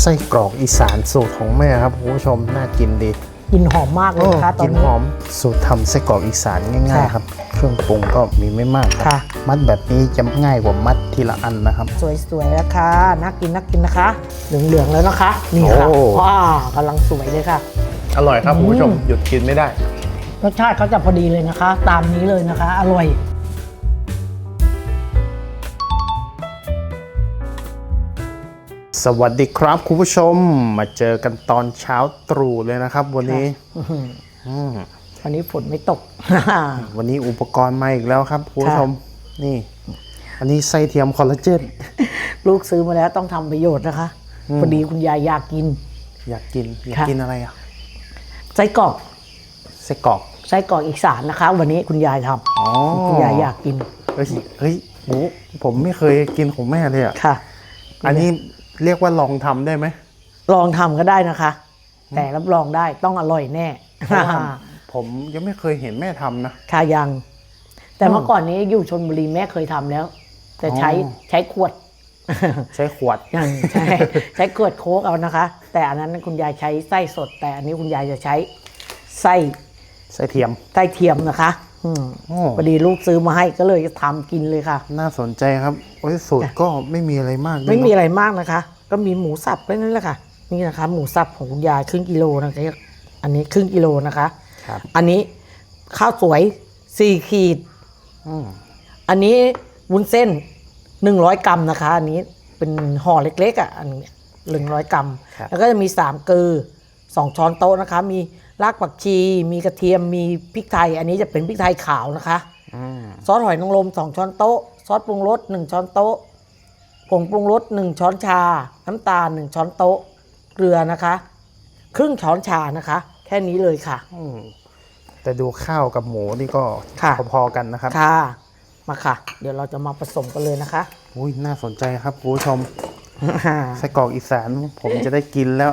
ไส้กรอกอีสานสูตรของแม่ครับคุณผู้ชมน่ากินดีกลินหอมมากเลยนะคะตอกินนนี้หอมสูตรทำไส้กรอกอีสานง่ายค่ะๆครับ เครื่องปรุงก็มีไม่มากครับค่ะ มัดแบบนี้จะง่ายกว่ามัดทีละอันนะครับ สวยๆแล้วค่ะน่ากินน่ากินนะคะ เหลืองๆแล้วนะคะ นี่ค่ะโอ้ว้าวกำลังสวยเลยค่ะ อร่อยครับคุณผู้ชมอืมหยุดกินไม่ได้รสชาติเขาจะพอดีเลยนะคะ ตามนี้เลยนะคะ อร่อย สวัสดีครับคุณผู้ชม มาเจอกันตอนเช้าตรู่เลยนะครับ วันนี้อืมวันนี้ฝนไม่ตก วันนี้อุปกรณ์มาอีกแล้วครับคุณผู้ชม นี่ อันนี้ไส้เทียมคอลลาเจน ลูกซื้อมาแล้วต้องทำประโยชน์นะคะ พอดีคุณยายอยากกิน อยากกิน อยากค่ะกินอะไรอะ ไส้กรอก ไส้กรอก ไส้กรอกอีสานนะคะ วันนี้คุณยายทอ๋อำคุณยายอยากกิน เฮ้ย เฮ้ยโอ้ผมไม่เคยกินของแม่เลยอะ ค่ะ อันนี้ เรียกว่าลองทำได้ไหม ลองทำก็ได้นะคะ แต่รับรองได้ต้องอร่อยแน่เพราะว่าผมยังไม่เคยเห็นแม่ทำนะค่ะยัง แต่เมื่อก่อนนี้อยู่ชนบุรีแม่เคยทำแล้ว แต่ใช้อ๋อใช้ขวด ใช้ขวดยังใช่ใช้ขวดโค้กเอานะคะ แต่อันนั้นคุณยายใช้ไส้สด แต่อันนี้คุณยายจะใช้ไส้ไส้เทียมไส้เทียมนะคะอืมโอ้พอดีลูกซื้อมาให้ก็เลยทำกินเลยค่ะ น่าสนใจครับโอ้ยสูตรก็ไม่มีอะไรมากด้วยไม่มีเนอะอะไรมากนะคะ ก็มีหมูสับแค่นั้นแหละค่ะ นี่นะคะ หมูสับของคุณยายครึ่งกิโลนะคะอันนี้ครึ่งกิโลนะคะครับอันนี้ข้าวสวยสี่ขีด อืมอันนี้วุ้นเส้นหนึ่งร้อยกรัมนะคะ อันนี้เป็นห่อเล็กๆอะอันนี้หนึ่งร้อยกรัมแล้วก็จะมีสามเกลือสองช้อนโต๊ะนะคะ มีรากผักชี มีกระเทียมมีพริกไทย อันนี้จะเป็นพริกไทยขาวนะคะ อืมซอสหอยนางรมสองช้อนโต๊ะ ซอสปรุงรสหนึ่งช้อนโต๊ะ ผงปรุงรสหนึ่งช้อนชา น้ำตาลหนึ่งช้อนโต๊ะ เกลือนะคะ ครึ่งช้อนชานะคะ แค่นี้เลยค่ะ อืมแต่ดูข้าวกับหมูนี่ก็ค่ะ พอๆกันนะครับค่ะ มาค่ะ เดี๋ยวเราจะมาผสมกันเลยนะคะ อุ้ยน่าสนใจครับคุณผู้ชมไส้กรอกอีสานผมจะได้กินแล้ว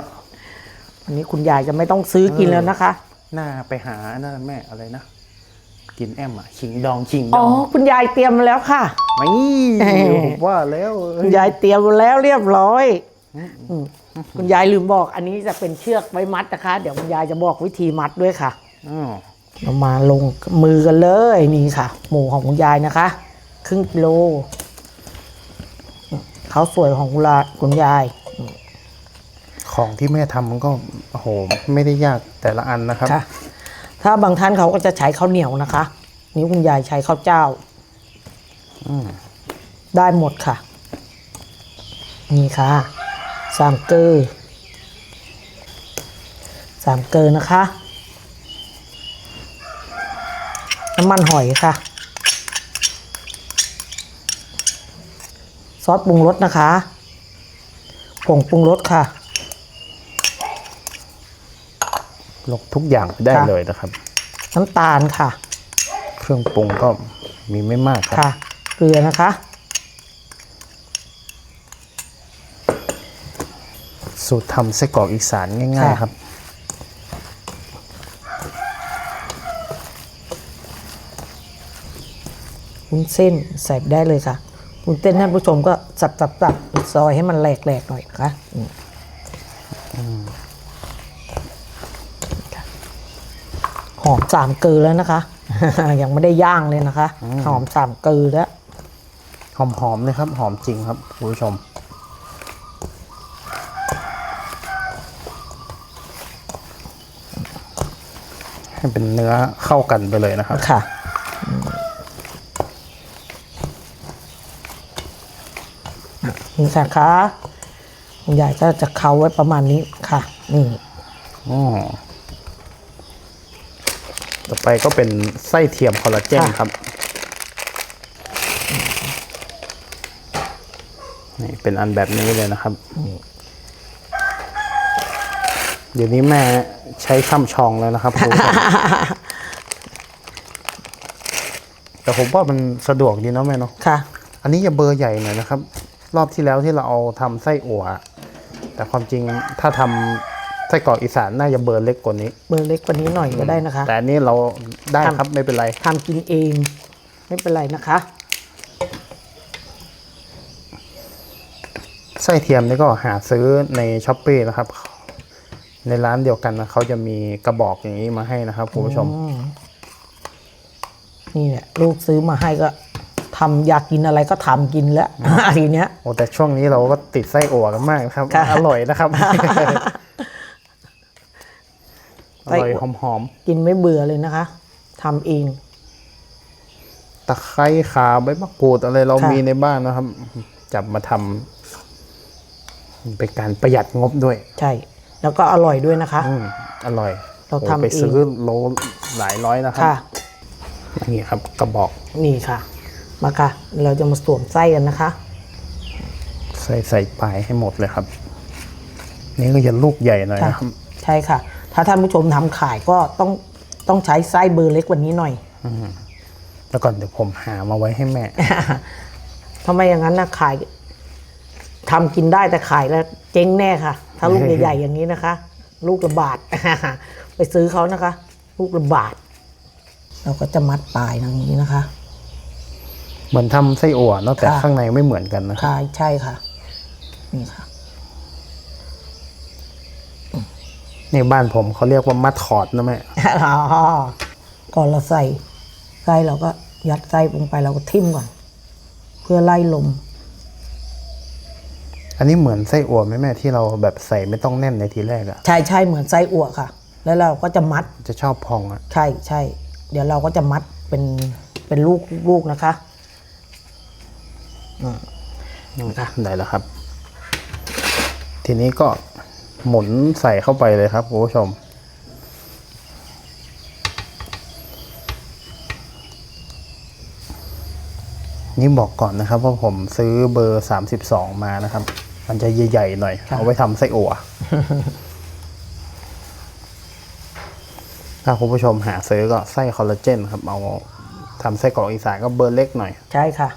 อันนี้คุณยายจะไม่ต้องซื้อกินแล้วนะคะหน้าไปหานั่นแม่อะไรนะ กินแอมอะขิงดองขิงดอ๋อองคุณยายเตรียมมาแล้วค่ะ ไม่เอ้ยผมว่าแล้วคุณยายเตรียมมาแล้วเรียบร้อยอืมคุณยายลืมบอก อันนี้จะเป็นเชือกไว้มัดนะคะ เดี๋ยวคุณยายจะบอกวิธีมัดด้วยค่ะ อ้าวเรามาลงมือกันเลยนี่ค่ะ หมูของคุณยายนะคะ ครึ่งกิโลข้าวสวยของคุณลาคุณยาย ของที่แม่ทำมันก็โอ้โหไม่ได้ยากแต่ละอันนะครับ ค่ะ ถ้าบางท่านเขาก็จะใช้ข้าวเหนียวนะคะนี่คุณยายใช้ข้าวเจ้าได้หมดค่ะ นี่ค่ะ สามเกลือสามเกลือนะคะ น้ำมันหอยค่ะ ซอสปรุงรสนะคะ ผงปรุงรสค่ะ ลงทุกอย่างไปได้ค่ะ เลยนะครับ น้ำตาลค่ะ เครื่องปรุงก็มีไม่มากครับ ค่ะ เกลือนะคะ สูตรทำไส้กรอกอีสานง่ายค่ะๆครับ วุ้นเส้นใส่ได้เลยค่ะวุ้นเส้นท่านผู้ชมก็สับสับสับซอยให้มันแหลกแหลกๆหน่อยนะคะอืมค่ะ หอมสามเกลือแล้วนะคะ ยังไม่ได้ย่างเลยนะคะหอมสามเกลือแล้ว หอมๆเลยครับ หอมจริงครับคุณผู้ชม ให้เป็นเนื้อเข้ากันไปเลยนะครับ ค่ะอืมนี่ค่ะคะคุณยายก็จะเขาไว้ประมาณนี้ค่ะ นี่ อ๋อ ต่อไปก็เป็นไส้เทียมคอลลาเจนค่ะครับ นี่เป็นอันแบบนี้เลยนะครับ เดี๋ยวนี้แม่ใช้ช่ำชองแล้วนะครับคุณผู้ชมแต่ผมว่ามันสะดวกดีเนาะแม่เนาะ ค่ะ อันนี้จะเบอร์ใหญ่หน่อยนะครับ รอบที่แล้วที่เราเอาทำไส้อั่ว แต่ความจริงถ้าทำไส้กรอกอีสานน่าจะเบอร์เล็กกว่านี้ เบอร์เล็กกว่านี้หน่อยก็ได้นะคะ แต่อันนี้เราได้ครับไม่เป็นไรทำกินเอง ไม่เป็นไรนะคะไส้เทียมนี่ก็หาซื้อในช้อปปีนะครับ ในร้านเดียวกันนะเขาจะมีกระบอกอย่างนี้มาให้นะครับคุณผู้ชมอืมนี่แหละลูกซื้อมาให้ก็ทำอยากกินอะไรก็ทำกินแล้วทีเนี้ยโอ้แต่ช่วงนี้เราก็ติดไส้อั่วกันมากนะครับค่ะอร่อยนะครับ อไส้ร่อยอั่วหอมกินไม่เบื่อเลยนะคะทำเอง ๆตะไคร้ขาใบมะกรูดอะไรเราค่ะ มีในบ้านนะครับ จับมาทำเป็นการประหยัดงบด้วย ใช่แล้วก็อร่อยด้วยนะคะ อืมอร่อยเราโอ้ทำไปเอง ซื้อโลหลายร้อยนะครัค่ะ นี่ครับกระบอกนี่ค่ะ มาค่ะ เราจะมาสวมไส้กันนะคะ ใส่ใส่ปลายให้หมดเลยครับ นี่ก็จะลูกใหญ่หน่อยค่ะนะครับ ใช่ค่ะ ถ้าท่านผู้ชมทำขายก็ต้องต้องใช้ไส้เบอร์เล็กกว่านี้หน่อย แล้วก่อนเดี๋ยวผมหามาไว้ให้แม่ ทำไมอย่างนั้นนะขายทำกินได้แต่ขายแล้วเจ๊งแน่ค่ะ ถ้าลูกใหญ่ ๆ อย่างนี้นะคะ ลูกละบาท ไปซื้อเขานะคะ ลูกละบาท เราก็จะมัดปลายอย่างนี้นะคะ เหมือนทำไส้อั่วเนอะแต่ค่ะ ข้างในไม่เหมือนกันนะ ค่ะใช่ค่ะ นี่ค่ะ ในบ้านผมเขาเรียกว่ามัดคอร์ดนะแม่อ๋อก่อนเราใส่ไส้เราก็ยัดไส้ลงไปเราก็ทิ่มก่อนเพื่อไล่ลม อันนี้เหมือนไส้อั่วไหมแม่ที่เราแบบใส่ไม่ต้องแน่นในทีแรกอะใช่ใช่เหมือนไส้อั่วค่ะ แล้วเราก็จะมัดจะชอบพองอะใช่ใช่เดี๋ยวเราก็จะมัดเป็นเป็นลูกลูกนะคะค่ะได้แล้วครับ ทีนี้ก็ หมุนใส่เข้าไปเลยครับคุณผู้ชม นี่บอกก่อนนะครับว่าผมซื้อเบอร์ 32 มานะครับ มันจะใหญ่ๆหน่อยค่ะเอาไว้ทำไส้อั่วถ้าคุณผู้ชมหาซื้อก็ไส้คอลลาเจนครับเอาทำไส้กรอกอีสานก็เบอร์เล็กหน่อย ใช่ค่ะ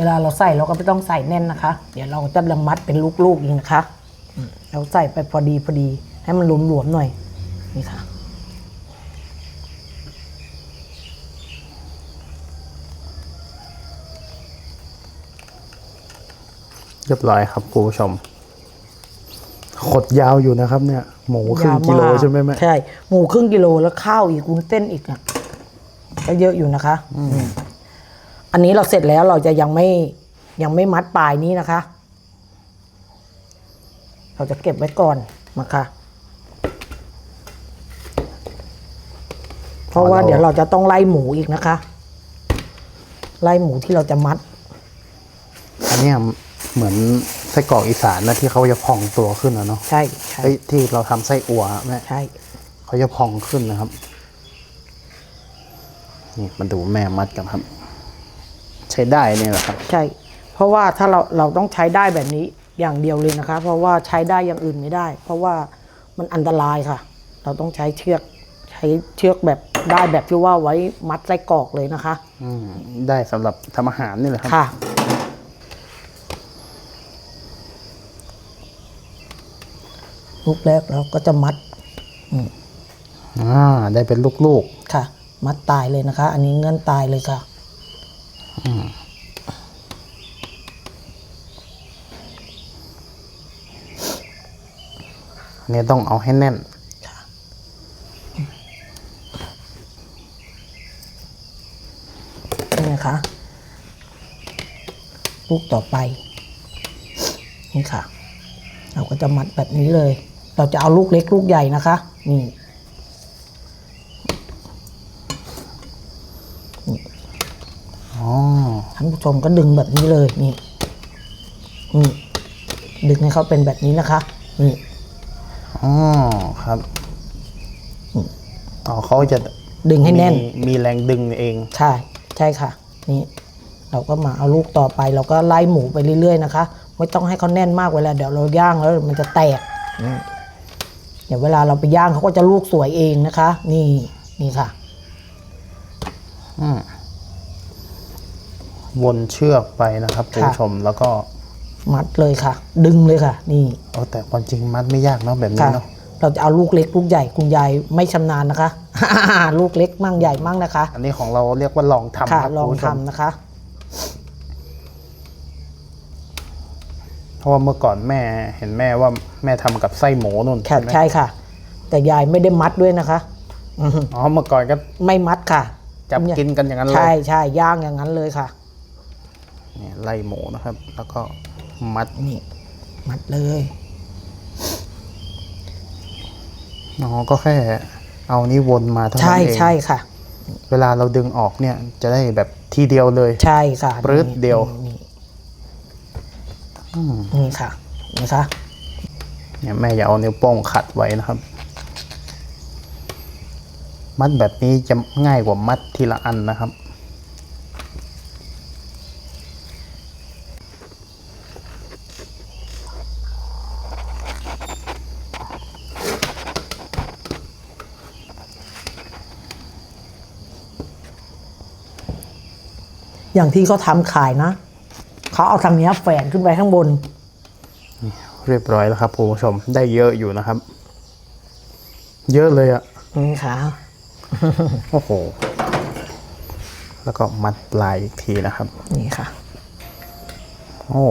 เวลาเราใส่เราก็ไม่ต้องใส่แน่นนะคะ เดี๋ยวเราจะระมัดเป็นลูกๆอีกนะคะอืมเราใส่ไปพอดีพอดี ให้มันหลวมๆหน่อยนี่ค่ะเรียบร้อยครับคุณผู้ชม ขดยาวอยู่นะครับเนี่ย หมูครึ่งกิโลยาวาใช่ไหมแม่ใช่ หมูครึ่งกิโลแล้วข้าวอีกวุ้นเส้นอีกอะก็เยอะอยู่นะคะอั นนี้เราเสร็จแล้วเราจะยังไม่ยังไม่มัดปลายนี้นะคะ เราจะเก็บไว้ก่อนมาค่ะเพราะว่าเดี๋ยวเราจะต้องไล่หมูอีกนะคะ ไล่หมูที่เราจะมัด อันเนี้ยเหมือนไส้กรอกอีสานนะที่เขาจะพองตัวขึ้นนะเนาะใช่ใช่ไอ้ยที่เราทำไส้อั่วอะแม่ใช่เขาจะพองขึ้นนะครับ นี่มาดูแม่มัดกันครับใช้ได้เนี่ยแหละครับ ใช่ เพราะว่าถ้าเราเราต้องใช้ได้แบบนี้อย่างเดียวเลยนะคะ เพราะว่าใช้ได้อย่างอื่นไม่ได้ เพราะว่ามันอันตรายค่ะ เราต้องใช้เชือกใช้เชือกแบบได้แบบที่ว่าไว้มัดไส้กรอกเลยนะคะ อืมได้สำหรับทำอาหารนี่แหละครับ ค่ะ ลูกแรกเราก็จะมัดอ่า ได้เป็นลูกค่ะ มัดตายเลยนะคะ อันนี้เงื่อนตายเลยค่ะ ๆอันนี้ต้องเอาให้แน่นนี่นะคะลูกต่อไป นี่ค่ะ เราก็จะมัดแบบนี้เลย เราจะเอาลูกเล็กลูกใหญ่นะคะ นี่านผู้ชมก็ดึงแบบนี้เลยนี่นี่ดึงให้เขาเป็นแบบนี้นะคะนี่อ๋อครับอ๋อเขาจะดึงให้แน่นมีมีแรงดึงเอง ใช่ ใช่ค่ะ นี่ เราก็มาเอาลูกต่อไป เราก็ไล่หมูไปเรื่อยๆนะคะ ไม่ต้องให้เขาแน่นมากเวลาเดี๋ยวเราย่างแล้วมันจะแตกอืมเดี๋ยวเวลาเราไปย่างเขาก็จะลูกสวยเองนะคะ นี่นี่ค่ะ อืม วนเชือกไปนะครับคุณผู้ชมแล้วก็มัดเลยค่ะ ดึงเลยค่ะ นี่เอาแต่ความจริงมัดไม่ยากเนาะแบบนี้ค่ะเนาะเราจะเอาลูกเล็กลูกใหญ่คุณยายไม่ชำนาญนะคะ ลูกเล็กมั่งใหญ่มั่งนะคะ อันนี้ของเราเรียกว่าลองทำค่ะครับลองคุณผู้ชมทำนะคะ เพราะว่าเมื่อก่อนแม่เห็นแม่ว่าแม่ทำกับไส้หมูนุ่นค่ะใช่ไหมใช่ค่ะ แต่ยายไม่ได้มัดด้วยนะคะอือหืออ๋อเมื่อก่อนก็ไม่มัดค่ะจับกินกันอย่างนั้นเลยใช่ใช่ย่างอย่างนั้นเลยค่ะ เนี่ยไล่หมูนะครับ แล้วก็มัดนี่มัดเลยอ๋อก็แค่ เอานี่วนมาเท่านั้ใช่นเองใช่ค่ะ เวลาเราดึงออกเนี่ย จะได้แบบทีเดียวเลย ใช่ค่ะปรึ๊ดเดียวนี่นี่ค่ะนะคะเนี่ยแม่อย่าเอานิ้วโป้งขัดไว้นะครับ มัดแบบนี้จะง่ายกว่ามัดทีละอันนะครับ อย่างที่เขาทำขายนะ เขาเอาทางเนี้ยแฝนขึ้นไปข้างบน เรียบร้อยแล้วครับคุณผู้ชมได้เยอะอยู่นะครับ เยอะเลยอะนี่ค่ะโอ้โห แล้วก็มัดปลายอีกทีนะครับ นี่ค่ะ โอ้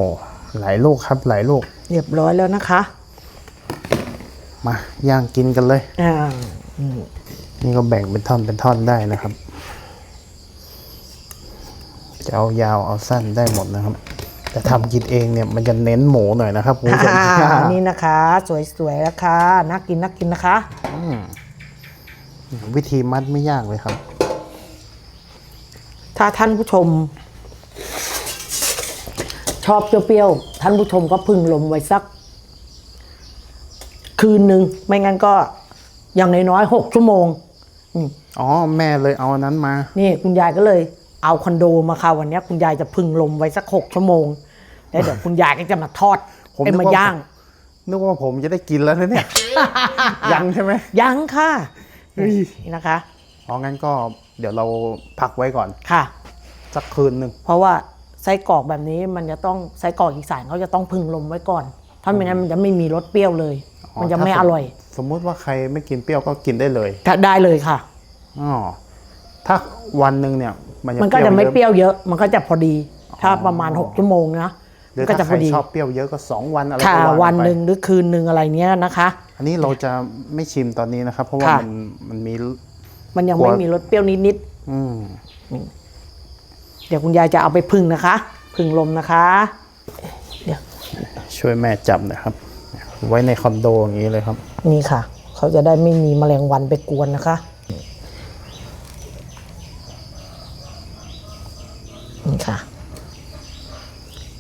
หลายลูกครับหลายลูก เรียบร้อยแล้วนะคะ มาย่างกินกันเลยอ่านี่ก็แบ่งเป็นท่อนเป็นท่อนได้นะครับ จะเอายาวเอาสั้นได้หมดนะครับ แต่ทำกินเองเนี่ยมันจะเน้นหมูหน่อยนะครับคุณผู้ชมอ่านี่นะคะ สวยๆแล้วค่ะน่ากินน่ากินนะคะวิธีมัดไม่ยากเลยครับ ถ้าท่านผู้ชม ชอบเปรี้ยวๆท่านผู้ชมก็พึ่งลมไว้สัก คืนหนึ่งไม่งั้นก็อย่างน้อยๆหกชั่วโมงอ๋อ แม่เลยเอาอันนั้นมา นี่คุณยายก็เลย เอาคอนโดมาค่ะวันนี้คุณยายจะพึ่งลมไว้สักหกชั่วโมงแล้วเดี๋ยวคุณยายก็จะมาทอดผมเป็นนึกมาว่าย่าง นึกว่าผมจะได้กินแล้วนะเนี่ย ยังใช่ไหม ยังค่ะเฮ้ย นี่นะคะ อ๋องั้นก็เดี๋ยวเราพักไว้ก่อนค่ะ สักคืนหนึ่ง เพราะว่าไส้กรอกแบบนี้มันจะต้องไส้กรอกอีสานเขาจะต้องพึ่งลมไว้ก่อน ถ้าไม่งั้นมันจะไม่มีรสเปรี้ยวเลยมันจะไม่อร่อยสมมุติว่าใครไม่กินเปรี้ยวก็กินได้เลยก็ได้เลยค่ะ อ๋อถ้าวันหนึ่งเนี่ย มันมันก็จะไม่เปรี้ยวรี้ยวเยอะ มันก็จะพอดี ถ้าประมาณ 6 ชั่วโมงนะหรือมันก็ถ้าจะใคพรอดีชอบเปรี้ยวเยอะก็สองวันอะไรค่ะก็าวันไปหนึ่งหรือคืนหนึ่งอะไรเนี้ยนะคะ อันนี้เราจะไม่ชิมตอนนี้นะครับ เพราะว่าค่ะมันมันมี มันยังกลัวไม่มีรสเปรี้ยวนิดอืมๆเดี๋ยวคุณยายจะเอาไปพึ่งนะคะ พึ่งลมนะคะ เดี๋ยวช่วยแม่จับหนะครับ ไว้ในคอนโดอย่างนี้เลยครับ นี่ค่ะ เขาจะได้ไม่มีแมลงวันไปกวนนะคะ นี่ค่ะ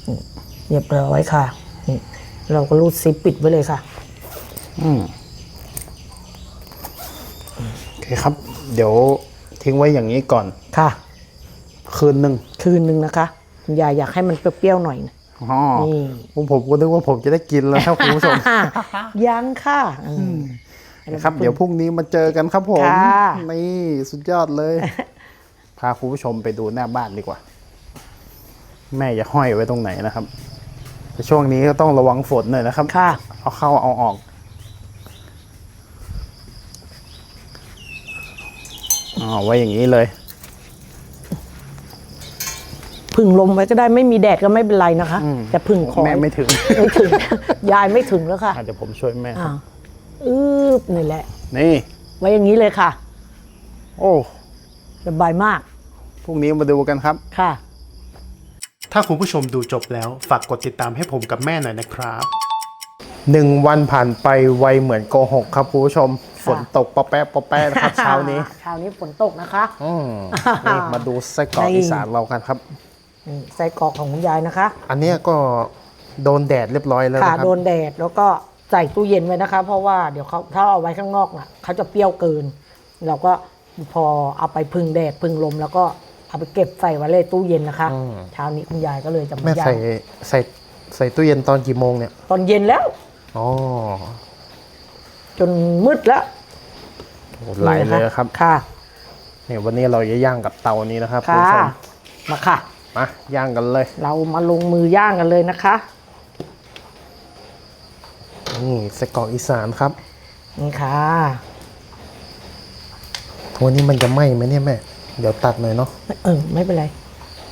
นี่ เรียบร้อยค่ะนี่เราก็รูดซิปปิดไว้เลยค่ะ อืมโอเคครับ เดี๋ยวทิ้งไว้อย่างนี้ก่อน ค่ะ คืนหนึ่งคืนหนึ่งนะคะคุณยายอยากให้มันเปรี้ยวๆหน่อยนะอ๋อนี่ ผมผมก็นึกว่าผมจะได้กินแล้วครับคุณผู้ชม ยังค่ะอืม นะครับ เดี๋ยวพรุ่งนี้มาเจอกันครับผม ค่ะ นี่สุดยอดเลย พาคุณผู้ชมไปดูหน้าบ้านดีกว่า แม่อย่าห้อยไว้ตรงไหนนะครับ แต่ช่วงนี้ก็ต้องระวังฝนหน่อยนะครับ ค่ะ เอาเข้าเอาออกอ๋อไว้อย่างนี้เลย พึ่งลมไว้ก็ได้ไม่มีแดดก็ไม่เป็นไรนะคะ อืม แต่พึ่งคอยแม่ไม่ถึงไม่ถึง ยายไม่ถึงแล้วค่ะอะเดี๋ยวผมช่วยแม่ อ่าอืบนี่แหละ นี่ ไว้อย่างนี้เลยค่ะ โอ้สบายมากพรุ่งนี้มาดูกันครับ ค่ะ ถ้าคุณผู้ชมดูจบแล้ว ฝากกดติดตามให้ผมกับแม่หน่อยนะครับหนึ่งวันผ่านไปไวเหมือนโกหกครับคุณผู้ชม ฝนตกปะแป๊ะปะแป๊ะนะครับเช้านี้เช้านี้ฝนตกนะคะอืมนี่มาดูไส้กรอกนี่อีสานเรากันครับนี่ไส้กรอกของคุณยายนะคะ อันเนี้ยก็โดนแดดเรียบร้อยแล้วค่ะนะครับโดนแดดแล้วก็ใส่ตู้เย็นไว้นะคะ เพราะว่าเดี๋ยวเขาถ้าเอาไว้ข้างนอกน่ะเขาจะเปรี้ยวเกิน เราก็พอเอาไปพึ่งแดดพึ่งลมแล้วก็ เอาไปเก็บใส่ไว้เลยตู้เย็นนะคะ อืม เช้านี้คุณยายก็เลยจะมาแม่ย่าใส่งใส่ใส่ตู้เย็นตอนกี่โมงเนี่ย ตอนเย็นแล้ว อ๋อจนมืดแล้วโหไหลเลยครับค่ะ เนี่ยวันนี้เราจะย่างกับเตานี้นะครับคุณค่ะ ผู้ชมมาค่ะ มาย่างกันเลย เรามาลงมือย่างกันเลยนะคะ นี่ไส้กรอกอีสานครับนี่ค่ะ วันนี้มันจะไหม้ไหมเนี่ยแม่ เดี๋ยวตัดหน่อยเนาะเออไม่เป็นไร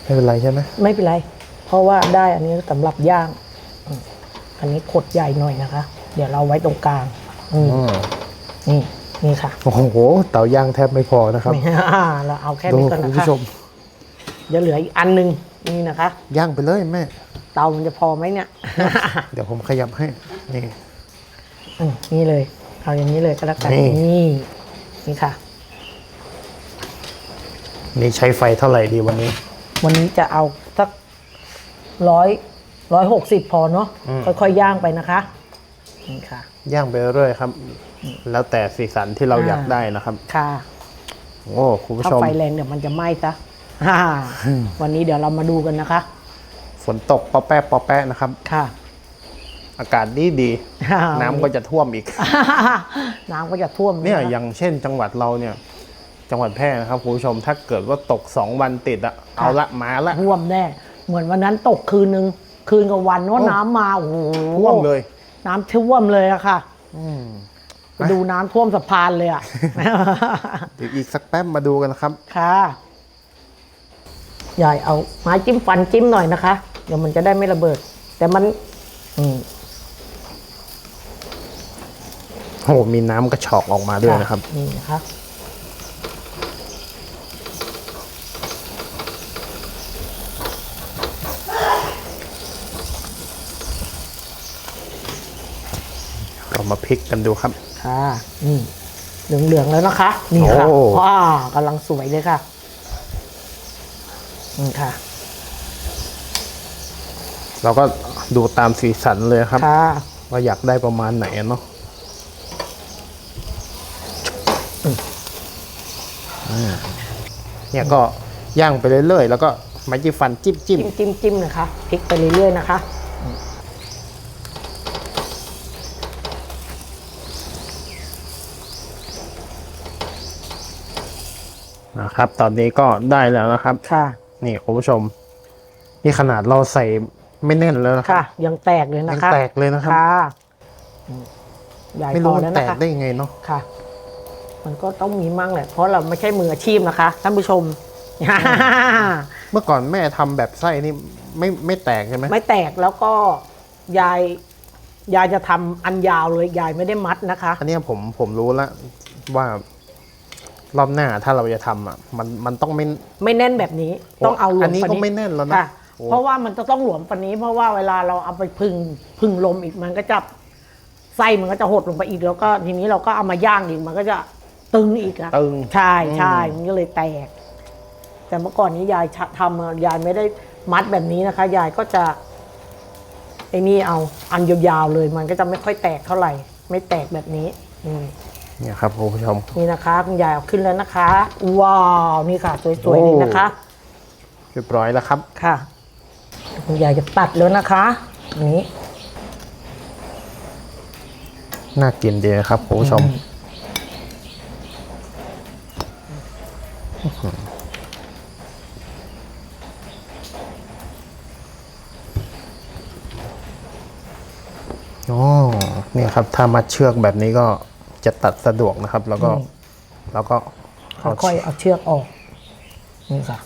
ไม่เป็นไรใช่ไหมไม่เป็นไร เพราะว่าได้อันนี้สำหรับย่างอืมอันนี้ขดใหญ่หน่อยนะคะ เดี๋ยวเราไว้ตรงกลางอืมอืมนี่นี่ค่ะโอ้โหเตาย่างแทบไม่พอนะครับไม่เราเอาแค่ดูนี้ก่อนคุณนะผู้คะชม เดี๋ยวเหลืออีกอันหนึงนี่นะคะ ย่างไปเลยแม่ เตามันจะพอไหมเนี่ย เดี๋ยวผมขยับให้ นี่ อืมนี่เลย เอาอย่างนี้เลยก็แล้วกันนี่ นี่นี่ค่ะ นี่ใช้ไฟเท่าไหร่ดีวันนี้ วันนี้จะเอาสักร้อยร้อยหกสิบพอเนาะอืม ค่อยๆย่างไปนะคะนี่ค่ะ ย่างไปเรื่อยๆครับ แล้วแต่สีสันที่เราอ่า อยากได้นะครับ ค่ะโอ้คุณผู้ถ้าชม ไฟแรงเดี๋ยวมันจะไหม้ซะฮ่าวันนี้เดี๋ยวเรามาดูกันนะคะ ฝนตกปอแป๊ะปอแป๊ะนะครับ ค่ะ อากาศดีดีๆน้ำก็จะท่วมอีก น้ำก็จะท่วมเนี่ยะคะอย่างเช่นจังหวัดเราเนี่ย จังหวัดแพร่นะครับคุณผู้ชมถ้าเกิดว่าตกสองวันติดอะเอาละมาละท่วมแน่เหมือนวันนั้นตกคืนนึง คืนกับวันว่าโอ้น้ำมาโอ้โหท่วมเลย น้ำท่วมเลยอะค่ะอืม ไป ดูน้ำท่วมสะพานเลยอะ เดี๋ยวอีกสักแป๊บมาดูกันนะครับ ค่ะยายเอาไม้จิ้มฟันจิ้มหน่อยนะคะ เดี๋ยวมันจะได้ไม่ระเบิด แต่มัน อืม โอ้โหมีน้ำกระชอกออกมาด้วยนะครับ นี่นะคะ มาพลิกกันดูครับ ค่ะนี่เหลืองๆแล้วนะคะ นี่ค่ะโอ้ ว้ากำลังสวยเลยค่ะนี่ค่ะ เราก็ดูตามสีสันเลยครับ ค่ะ ว่าอยากได้ประมาณไหนอะเนาะอ่าเนี่ยก็ย่างไปเรื่อยๆ แล้วก็ไม้จิ้มฟันจิ้มจิ้มจิ้มจิ้มจิ้มนะคะพลิกไปเรื่อยๆนะคะ นะครับ ตอนนี้ก็ได้แล้วนะครับ ค่ะ นี่คุณผู้ชม นี่ขนาดเราใส่ไม่แน่นแล้วนะครัค่ะ บยังแตกเลยยันะงคะแตกเลยนะครับ ค่ะอืมใหญ่ไม่พรู้อมันแล้วแตนะกคะ ได้ยังไงเนาะ ค่ะ มันก็ต้องมีมั่งแหละ เพราะเราไม่ใช่มืออาชีพนะคะท่านผู้ชม เมื่อก่อนแม่ทำแบบไส้นี่ไม่ไม่แตกใช่ไหมไม่แตกแล้วก็ยาย ยายจะทำอันยาวเลย ยายไม่ได้มัดนะคะ อันเนี้ยผมผมรู้แล้วว่า รอบหน้าถ้าเราจะทำอะมันมันต้องไม่ ไม่แน่นแบบนี้ต้องเอาหลวมอันนี้ปาก็ไม่แน่นแล้วนะค่ะโอ้ เพราะว่ามันจะต้องหลวมปานนี้ เพราะว่าเวลาเราเอาไปพึ่งพึ่งลมอีกมันก็จะไส้มันก็จะหดลงไปอีกแล้วก็ทีนี้เราก็เอามาย่างอีกมันก็จะตึงอีกอะตึงใช่ใช่อืม มันก็เลยแตก แต่เมื่อก่อนนี้ยายชะทำอะยายไม่ได้มัดแบบนี้นะคะ ยายก็จะไอ้นี่เอาอันยาวๆเลย มันก็จะไม่ค่อยแตกเท่าไหร่ ไม่แตกแบบนี้ อืม เนี่ยครับคุณผู้ชม นี่นะคะคุณยายเอาขึ้นแล้วนะคะ ว้าว นี่ค่ะ สวยๆนี่นะคะ เรียบร้อยแล้วครับค่ะ คุณยายจะตัดแล้วนะคะอันนี้น่ากินดีนะครับคุณผู้ชมอ๋อเนี่ยครับ ถ้ามัดเชือกแบบนี้ก็ จะตัดสะดวกนะครับ แล้วก็อืมแล้วก็เอาค่อยๆเอาเชือกออกนี่ค่ะ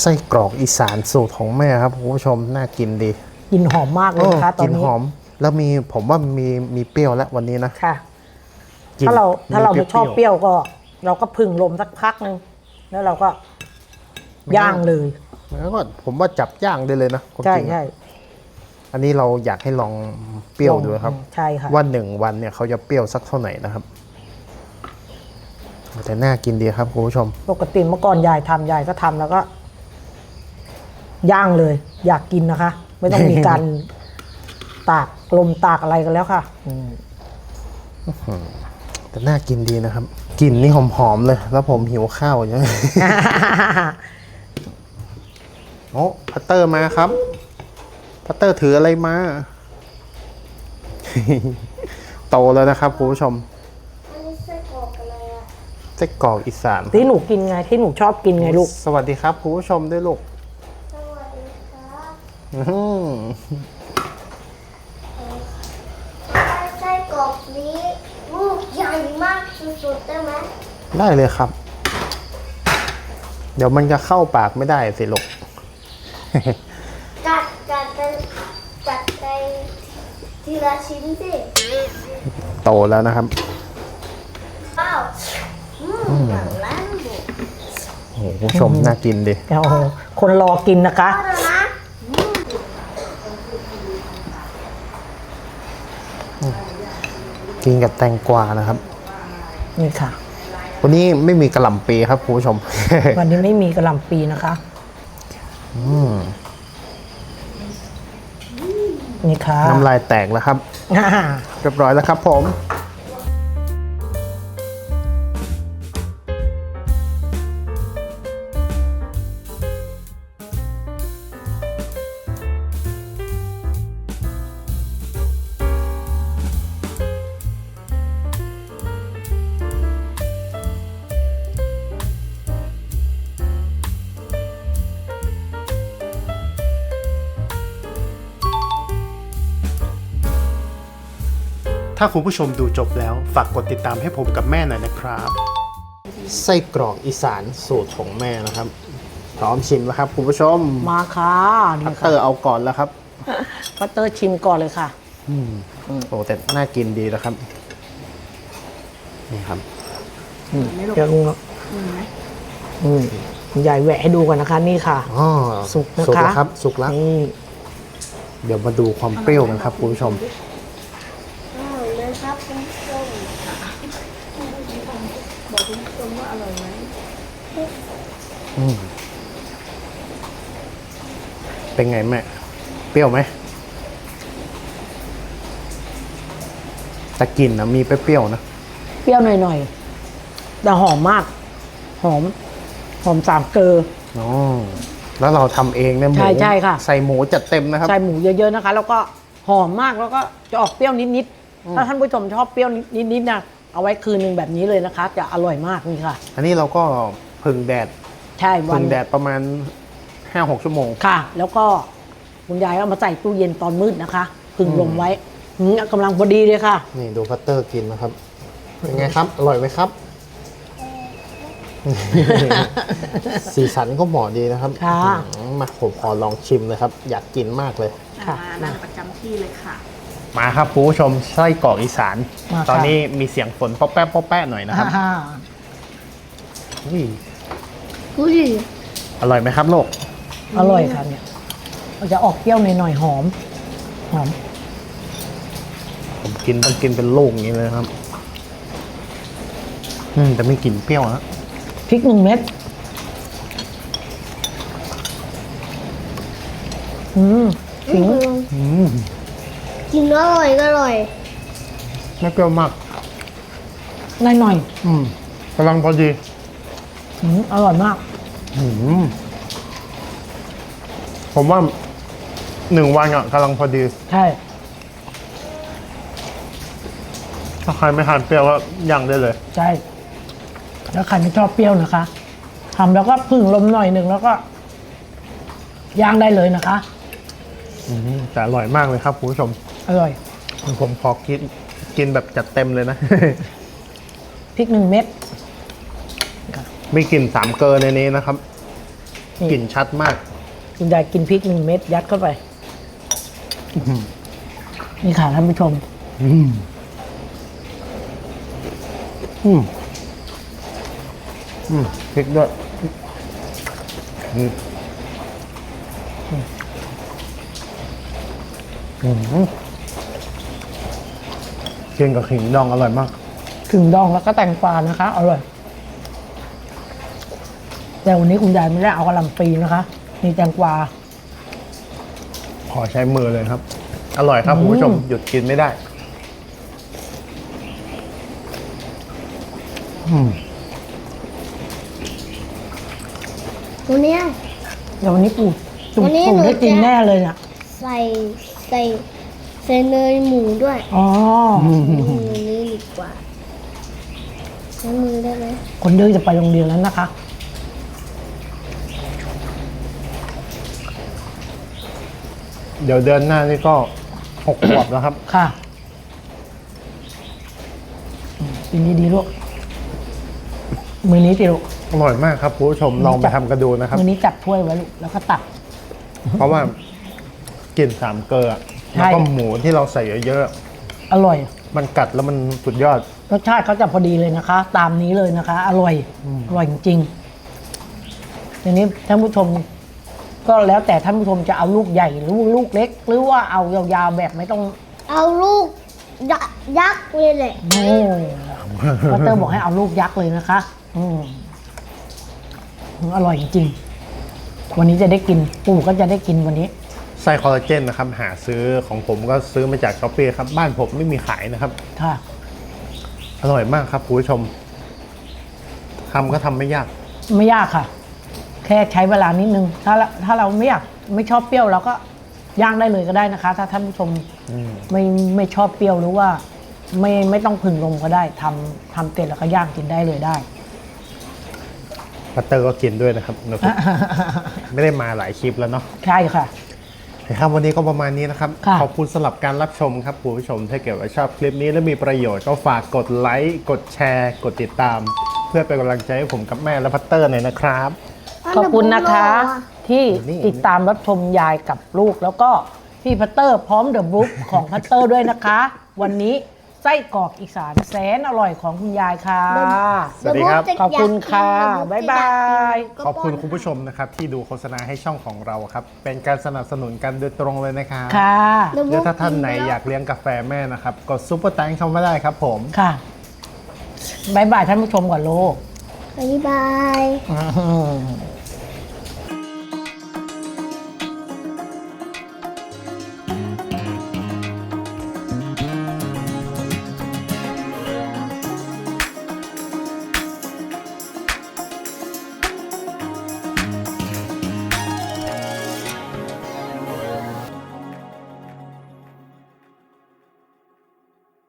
ไส้กรอกอีสานสูตรของแม่ครับคุณผู้ชมน่ากินดีกลินหอมมากเลยนะคะตกอนลินนี้หอม แล้วมีผมว่ามีมีเปรี้ยวแล้ววันนี้นะค่ะกลิ่นถ้าเราถ้าเราไม่ชอบปเปรี้ยวก็ เราก็พึ่งลมสักพักหนึ่งแล้วเราก็ย่างเลย แล้วก็ผมว่าจับย่างได้เลยนะความใช่จริงใช่อันนี้เราอยากให้ลองเปรี้ยวดูครับ ใช่ค่ะว่าหนึ่งวันเนี่ยเขาจะเปรี้ยวสักเท่าไหร่นะครับ แต่น่ากินดีครับคุณผู้ชม ปกติเมื่อก่อนยายทำยายก็ทำแล้วก็ ย่างเลย อยากกินนะคะ ไม่ต้องมีการ ตากลมตากอะไรกันแล้วค่ะ อืมแต่น่ากินดีนะครับกลิ่นนี่หอมๆเลย แล้วผมหิวข้าวอย่างนี้ โอ้พัตเตอร์มาครับ พัตเตอร์ถืออะไรมา โตแล้วนะครับคุณผู้ชมไส้กรอกอีสานที่หนูกินไงที่หนูชอบกินไงลูก สวัสดีครับคุณผู้ชมด้วยลูกสวัสดีครับอื้อหือไส้กรอกนี้ลูกใหญ่มากสุดๆได้ไหมได้เลยครับ เดี๋ยวมันจะเข้าปากไม่ได้สิลูก จัดจัดไปจัดไปทีละชิ้นสิโตแล้วนะครับอ้าวอืมอย่างนั้นบุโอ้โหคุณผู้ชมน่ากินดิ เดี๋ยวคนรอกินนะคะ เอาแล้วนะกินกับแตงกวานะครับ นี่ค่ะ วันนี้ไม่มีกระหล่ำปีครับคุณผู้ชม วันนี้ไม่มีกระหล่ำปีนะคะ นี่ค่ะน้ำลายแตกแล้วครับอ่าเรียบร้อยแล้วครับผม ถ้าคุณผู้ชมดูจบแล้ว ฝากกดติดตามให้ผมกับแม่หน่อยนะครับ ไส้กรอกอีสานสูตรของแม่นะครับ พร้อมชิมแล้วครับคุณผู้ชมมาค่ะพันี่ตเตค่ะอร์เอาก่อนแล้วครับ พัตเตอร์ชิมก่อนเลยค่ะโอ้แต่น่ากินดีนะครับ นี่ครับ เดี๋ยวลุงเนาะอืมคุณยายแหวะให้ดูกันนะคะ นี่ค่ะ อ๋อสุกนะคะ สุกแล้วครับ สุกแล้ว นี่ เดี๋ยวมาดูความเปรี้ยวกันครับคุณผู้ชม อ้าวเลยครับคุณผู้ชม เป็นไงแม่ เปรี้ยวไหมแต่กลิ่นนะมีเปรี้ยวๆนะ เปรี้ยวหน่อยๆ แต่หอมมาก หอม หอมสามเกลออ๋อ แล้วเราทำเองเนี่ยหมูใช่ใช่ค่ะ ใส่หมูจัดเต็มนะครับ ใส่หมูเยอะๆนะคะ แล้วก็หอมมากแล้วก็จะออกเปรี้ยวนิดๆถ้าท่านผู้ชมชอบเปรี้ยวนิดๆนะ เอาไว้คืนหนึ่งแบบนี้เลยนะคะ จะอร่อยมากนี่ค่ะ อันนี้เราก็พึ่งแดดใช่วัพึ่นงแดดประมาณ 5-6ชั่วโมง ค่ะ แล้วก็คุณยายเอามาใส่ตู้เย็นตอนมืดนะคะผึ่งลมไว้อืมกำลังพอดีเลยค่ะ นี่ดูพัตเตอร์กินนะครับ เป็นไงครับ อร่อยไหมครับ สีสันก็เหมาะดีนะครับค่ะ อืมมาผมขอลองชิมเลยครับ อยากกินมากเลย ค่ะนั่งประจำที่เลยค่ะ มาครับคุณผู้ชมไส้กรอกอีสาน มาค่ะ ตอนนี้มีเสียงฝนป๊อปแป๊ะป๊อปแป๊ะหน่อยนะครับอ่าอุ้ยอุ้ยอร่อยไหมครับโลก อร่อยค่ะเนี่ยมันจะออกเปรี้ยวหน่อยๆหอม หอม ผมกินต้องกินเป็นลูกอย่างนี้เลยครับ อืมแต่ไม่กลิ่นเปรี้ยวนะพริกหนึ่งเม็ด อืมขิงอืมกินอร่อยก็อร่อย ไม่เปรี้ยวมากหน่อยหน่อยอืมกำลังพอดี ๆอืมอร่อยมาก อืม ผมว่าหนึ่งวันอะกำลังพอดี ใช่ ถ้าใครไม่ทานเปรี้ยวก็ยังได้เลย ใช่ แล้วใครไม่ชอบเปรี้ยวนะคะทำแล้วก็พึ่งลมหน่อยหนึ่งแล้วก็ย่างได้เลยนะคะ อืมแต่อร่อยมากเลยครับคุณผู้ชม อร่อยผมขอกินกินแบบจัดเต็มเลยนะ พริกหนึ่งเม็ด มีกลิ่นสามเกลอในนี้นะครับนี่ กลิ่นชัดมาก คุณยายกินพริกหนึ่งเม็ดยัดเข้าไป นี่ค่ะท่านผู้ชม อืมอืมอืมพริกด้วยอืมอืมกินกับขิงดองอร่อยมาก ถึงดองแล้วก็แตงกวานะคะ อร่อย แต่วันนี้คุณยายไม่ได้เอากระหล่ำปีนะคะ มีแตงกวา ขอใช้มือเลยครับ อร่อยครับคุณผู้ชมอืมหยุดกินไม่ได้อืมวันเนี้ยเดี๋ยววันนี้ปู่จุ่มวันนี้ปู่หนูได้กินจะ แน่เลยเนี่ยใส่ใส่ใส่เนยหมูด้วยอ๋อมือนี้ดีกว่าใช้มือได้ไหมคนดื้อจะไปโรงเรียนแล้วนะคะ เดี๋ยวเดือนหน้านี่ก็หกขวบแล้วครับ ค่ะอืมกินดีๆลูกมือนี้สิลูกอร่อยมากครับคุณผู้ชมลองไปทำกันดูนะครับ มือนี้จับถ้วยไว้ลูกแล้วก็ตัก เพราะว่ากลิ่นสามเกลือใช่ แล้วก็หมูที่เราใส่เยอะอร่อย ๆมันกัดแล้วมันสุดยอด รสชาติเขาจะพอดีเลยนะคะ ตามนี้เลยนะคะ อร่อย อร่อยจริงๆทีนี้ท่านผู้ชม ก็แล้วแต่ท่านผู้ชมจะเอาลูกใหญ่หรือลูกเล็ก หรือว่าเอายาวๆแบบไม่ต้องเอาลูกยะยักษ์เลยแหละโอ้พัตเตอร์บอกให้เอาลูกยักษ์เลยนะคะ อืมอร่อยจริงๆวันนี้จะได้กินปู่ก็จะได้กินวันนี้ไส้คอลลาเจนนะครับ หาซื้อของผมก็ซื้อมาจากช้อปปี้ครับ บ้านผมไม่มีขายนะครับ ค่ะ อร่อยมากครับคุณผู้ชมทำก็ทำไม่ยาก ไม่ยากค่ะ แค่ใช้เวลานิดนึง ถ้าเราถ้าเราไม่อยากไม่ชอบเปรี้ยวเราก็ย่างได้เลยก็ได้นะคะ ถ้าท่านผู้ชมอืมไม่ไม่ชอบเปรี้ยวหรือว่าไม่ไม่ต้องผึ่งลมก็ได้ทำทำเสร็จแล้วก็ย่างกินได้เลยได้ พัตเตอร์ก็กินด้วยนะครับเดี๋ยวผมไม่ได้มาหลายคลิปแล้วเนาะ ใช่ค่ะครับวันนี้ก็ประมาณนี้นะครับ ค่ะ ขอบคุณสำหรับการรับชมครับคุณผู้ชมถ้าเกิดว่าชอบคลิปนี้และมีประโยชน์ก็ฝากกดไลค์ กดแชร์ กดติดตาม เพื่อเป็นกำลังใจให้ผมกับแม่และพัตเตอร์หน่อยนะครับ ขอบคุณนะคะที่นี่ติดตามรับชมยายกับลูก แล้วก็พี่พัตเตอร์พร้อมเดอะบุ๊กของพัตเตอร์ด้วยนะคะ วันนี้ไส้กรอกอีสานแสนอร่อยของคุณยายค่ะ สวัสดีครับ ขอบคุณค่ะบ๊ายบาย ขอบคุณคุณผู้ชมนะครับ ที่ดูโฆษณาให้ช่องของเราครับ เป็นการสนับสนุนกันโดยตรงเลยนะครับค่ะเดี๋ยวหรือถ้าท่านไหนอยากเลี้ยงกาแฟแม่นะครับกดซุปเปอร์แตงเข้ามาได้ครับผมค่ะบายบายท่านผู้ชมก่อนโลกบ๊ายบายอื้อหือ